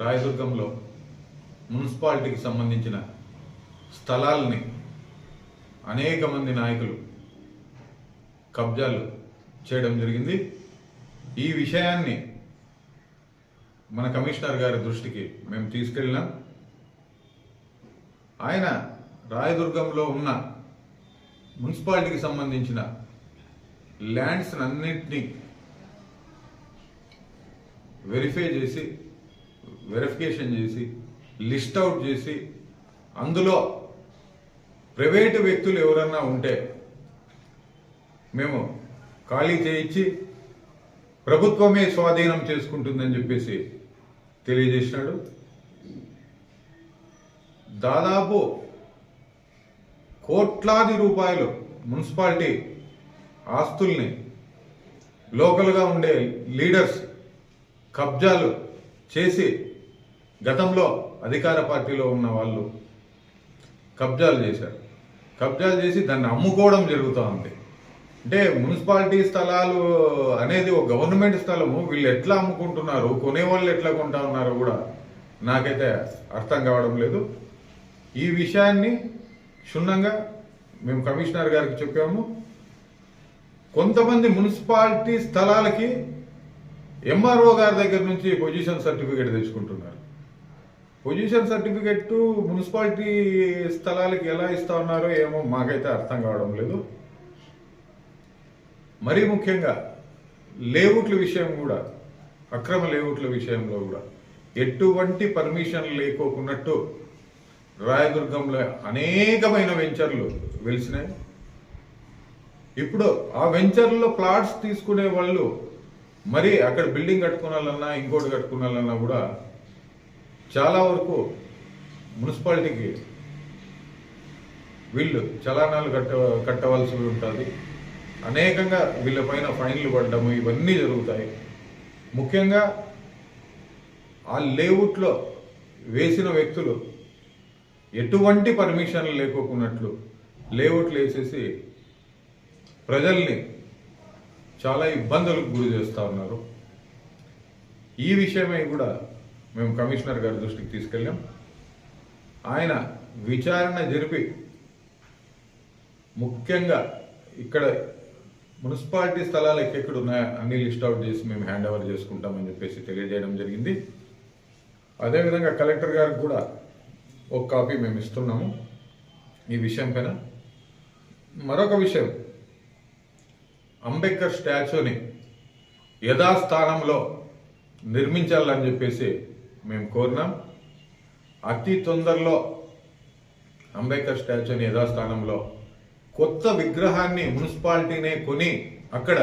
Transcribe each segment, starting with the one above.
రాయదుర్గంలో మున్సిపాలిటీకి సంబంధించిన స్థలాల్ని అనేక మంది నాయకులు కబ్జాలు చేయడం జరిగింది. ఈ విషయాన్ని మన కమిషనర్ గారి దృష్టికి మేము తీసుకెళ్ళినాం. ఆయన రాయదుర్గంలో ఉన్న మున్సిపాలిటీకి సంబంధించిన ల్యాండ్స్ అన్నింటినీ వెరిఫై చేసి వెరిఫికేషన్ చేసి లిస్ట్ అవుట్ చేసి అందులో ప్రైవేటు వ్యక్తులు ఎవరన్నా ఉంటే మేము ఖాళీ చేయించి ప్రభుత్వమే స్వాధీనం చేసుకుంటుందని చెప్పేసి తెలియజేసినాడు. దాదాపు కోట్లాది రూపాయలు మున్సిపాలిటీ ఆస్తుల్ని లోకల్గా ఉండే లీడర్స్ కబ్జాలు చేసి గతంలో అధికార పార్టీలో ఉన్న వాళ్ళు కబ్జాలు చేశారు. కబ్జాలు చేసి దాన్ని అమ్ముకోవడం జరుగుతూ ఉంది. అంటే మున్సిపాలిటీ స్థలాలు అనేది ఒక గవర్నమెంట్ స్థలము. వీళ్ళు ఎట్లా అమ్ముకుంటున్నారు? కొనేవాళ్ళు ఎట్లా కొంటా ఉన్నారో కూడా నాకైతే అర్థం కావడం లేదు. ఈ విషయాన్ని క్షుణ్ణంగా మేము కమిషనర్ గారికి చెప్పాము. కొంతమంది మున్సిపాలిటీ స్థలాలకి ఎంఆర్ఓ గారి దగ్గర నుంచి పొజిషన్ సర్టిఫికేట్ తెచ్చుకుంటున్నారు. పొజిషన్ సర్టిఫికెట్ మున్సిపాలిటీ స్థలాలకి ఎలా ఇస్తా ఉన్నారో ఏమో మాకైతే అర్థం కావడం లేదు. మరీ ముఖ్యంగా లేఅవుట్ల విషయం కూడా అక్రమ లేఅవుట్ల విషయంలో కూడా ఎటువంటి పర్మిషన్ లేకోకున్నట్టు రాయదుర్గంలో అనేకమైన వెంచర్లు వెలిసినాయి. ఇప్పుడు ఆ వెంచర్లో ప్లాట్స్ తీసుకునే వాళ్ళు మరి అక్కడ బిల్డింగ్ కట్టుకోవాలన్నా ఇంకోటి కట్టుకోవాలన్నా కూడా చాలా వరకు మున్సిపాలిటీకి వీళ్ళు చలానాలు కట్ట కట్టవలసి ఉంటుంది. అనేకంగా వీళ్ళపైన ఫైన్లు పడ్డము ఇవన్నీ జరుగుతాయి. ముఖ్యంగా ఆ లేఅవుట్లో వేసిన వ్యక్తులు ఎటువంటి పర్మిషన్లు లేకోకున్నట్లు లేఅవుట్లు వేసేసి ప్రజల్ని చాలా ఇబ్బందులకు గురి చేస్తూ ఉన్నారు. ఈ విషయమై కూడా మేము కమిషనర్ గారి దృష్టికి తీసుకెళ్ళాం. ఆయన విచారణ జరిపి ముఖ్యంగా ఇక్కడ మున్సిపాలిటీ స్థలాలు ఎక్కడెక్కడ ఉన్నాయో అన్ని లిస్ట్ అవుట్ చేసి మేము హ్యాండ్ ఓవర్ చేసుకుంటామని చెప్పేసి తెలియజేయడం జరిగింది. అదేవిధంగా కలెక్టర్ గారికి కూడా ఒక కాపీ మేము ఇస్తున్నాము ఈ విషయం పైన. మరొక విషయం అంబేద్కర్ స్టాచ్యూని యథాస్థానంలో నిర్మించాలని చెప్పేసి మేము కోరినాం. అతి తొందరలో అంబేద్కర్ స్టాచ్యూని యథాస్థానంలో కొత్త విగ్రహాన్ని మున్సిపాలిటీనే కొని అక్కడ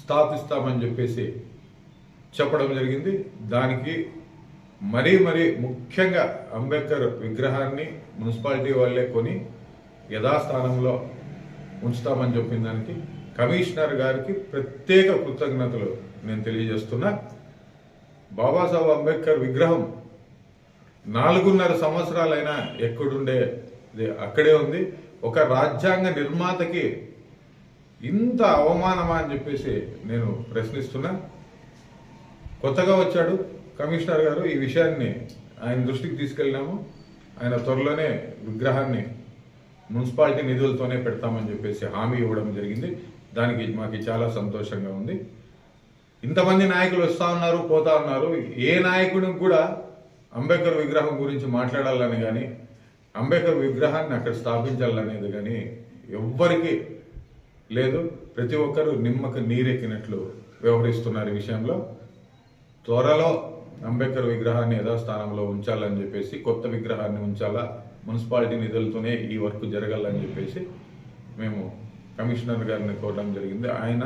స్థాపిస్తామని చెప్పేసి చెప్పడం జరిగింది. దానికి మరీ మరీ ముఖ్యంగా అంబేద్కర్ విగ్రహాన్ని మున్సిపాలిటీ వాళ్ళే కొని యథాస్థానంలో ఉంచుతామని చెప్పిన దానికి కమిషనర్ గారికి ప్రత్యేక కృతజ్ఞతలు నేను తెలియజేస్తున్నా. బాబాసాహెబ్ అంబేద్కర్ విగ్రహం నాలుగున్నర సంవత్సరాలైనా ఎక్కడుండే అక్కడే ఉంది. ఒక రాజ్యాంగ నిర్మాతకి ఇంత అవమానమా అని చెప్పేసి నేను ప్రశ్నిస్తున్నా. కొత్తగా వచ్చాడు కమిషనర్ గారు. ఈ విషయాన్ని ఆయన దృష్టికి తీసుకెళ్ళినాము. ఆయన త్వరలోనే విగ్రహాన్ని మున్సిపాలిటీ నిధులతోనే పెడతామని చెప్పేసి హామీ ఇవ్వడం జరిగింది. దానికి మాకు చాలా సంతోషంగా ఉంది. ఇంతమంది నాయకులు వస్తూ ఉన్నారు పోతా ఉన్నారు. ఏ నాయకుడికి కూడా అంబేద్కర్ విగ్రహం గురించి మాట్లాడాలని కానీ అంబేద్కర్ విగ్రహాన్ని అక్కడ స్థాపించాలనేది కానీ ఎవ్వరికి లేదు. ప్రతి ఒక్కరూ నిమ్మకు నీరెక్కినట్లు వ్యవహరిస్తున్నారు ఈ విషయంలో. త్వరలో అంబేద్కర్ విగ్రహాన్ని యథాస్థానంలో ఉంచాలని చెప్పేసి కొత్త విగ్రహాన్ని ఉంచాలా? మున్సిపాలిటీ నిధులతోనే ఈ వర్క్ జరగాలని చెప్పేసి మేము కమిషనర్ గారిని కోరడం జరిగింది. ఆయన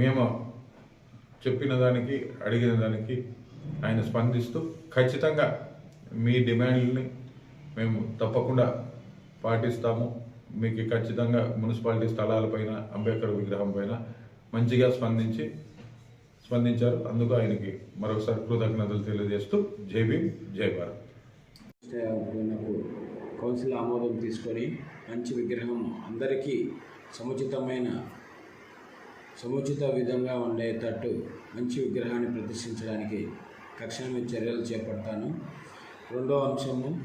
మేము చెప్పిన దానికి అడిగిన దానికి ఆయన స్పందిస్తూ ఖచ్చితంగా మీ డిమాండ్ని మేము తప్పకుండా పాటిస్తాము. మీకు ఖచ్చితంగా మున్సిపాలిటీ స్థలాలపైన అంబేద్కర్ విగ్రహం పైన మంచిగా స్పందించి స్పందించారు. అందుకు ఆయనకి మరొకసారి కృతజ్ఞతలు తెలియజేస్తూ జై భీమ్ జై భారత్. కౌన్సిల్ ఆమోదం తీసుకొని మంచి విగ్రహం అందరికీ సముచితమైన సముచిత విధంగా ఉండేటట్టు మంచి విగ్రహాన్ని ప్రదర్శించడానికి తక్షణమే చర్యలు చేపడతాను. రెండో అంశము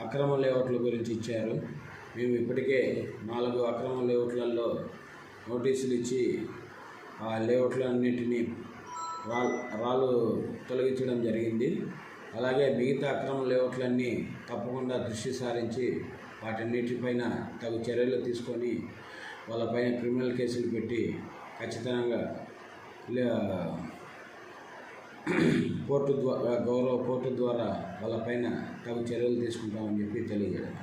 అక్రమ లేఅవుట్ల గురించి ఇచ్చారు. మేము ఇప్పటికే నాలుగు అక్రమ లేఅవుట్లలో నోటీసులు ఇచ్చి ఆ లేఅవుట్లన్నింటినీ రా రాళ్ళు తొలగించడం జరిగింది. అలాగే మిగతా అక్రమ లేఅవుట్లన్నీ తప్పకుండా దృష్టి సారించి వాటన్నిటిపైన తగు చర్యలు తీసుకొని వాళ్ళపైన క్రిమినల్ కేసులు పెట్టి ఖచ్చితంగా లే- కోర్టు ద్వారా గౌరవ కోర్టు ద్వారా వాళ్ళపైన తగు చర్యలు తీసుకుంటామని చెప్పి తెలియజేయడం.